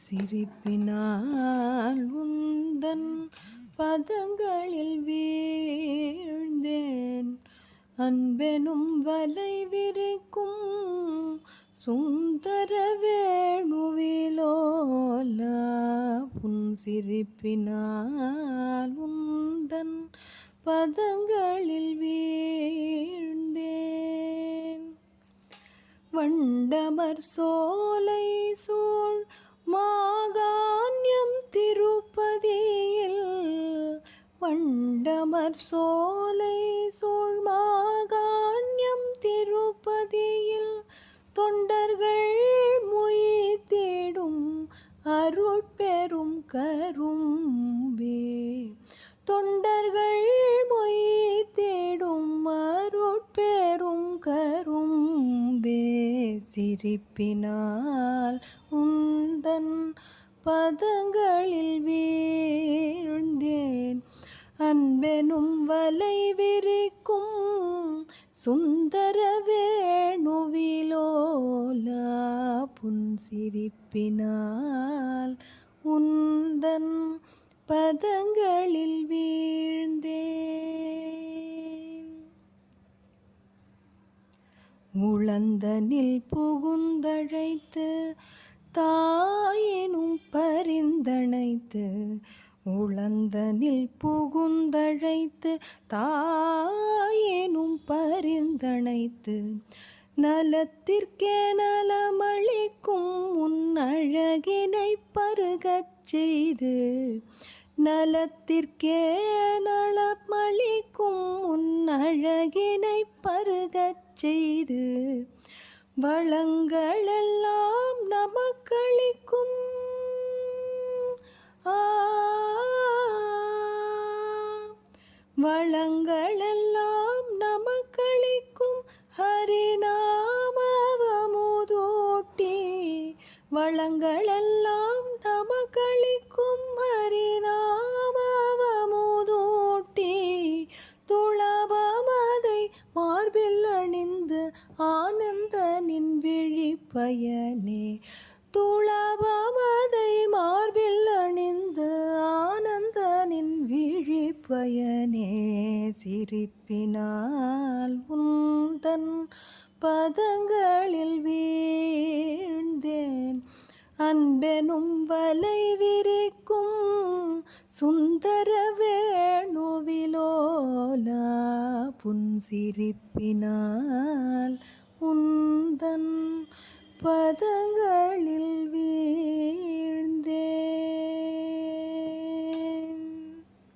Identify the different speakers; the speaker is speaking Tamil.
Speaker 1: சிரிப்பினால் உந்தன் பதங்களில் வீழ்ந்தேன். அன்பெனும் வலை விரிக்கும் சுந்தர வேணுவிலோலா புன் சிரிப்பினால் உந்தன் பதங்களில் வீழ்ந்தேன். வண்டமர் சோலை சோ அமர் சோலை சூழ்மாகாண்யம் திருப்பதியில் தொண்டர்கள் மொய் தேடும் அருட்பெரும் கரும்பே. தொண்டர்கள் மொய் தேடும் அருட்பெரும் கரும்பே. சிரிப்பினால் உந்தன் பதங்களில் வே சுந்தர வேணுவிலோலா புன்சிரிப்பினால் உந்தன் பதங்களில் வீழ்ந்தேன். உளந்தனில் புகுந்தழைத்து தாயினும் பரிந்தணைத்து உளந்தனில் புகுந்தழைத்து தாயினும் பரிந்தணைத்து நலத்திற்கே நலமளிக்கும் உன் அழகினை பருகச் செய்து நலத்திற்கே நலமளிக்கும் உன் அழகினை பருகச் செய்து வளங்களெல்லாம் நமக்களிக்கும். ஆ வளங்களெல்லாம் நமக்களிக்கும் ஹரிநாமவமுதோட்டி துளபமதை மார்பில் அணிந்து ஆனந்த நின் விழிப்பயனே. துளபமதை மார்பில் அணிந்து ஆனந்த நின் விழிப்பயனே. சிரிப்பினால் உந்தன் பதங்களில் வலை விரிக்கும் சுந்தர வேணுவிலோலா புன்சிரிப்பினால் உந்தன் பதங்களில்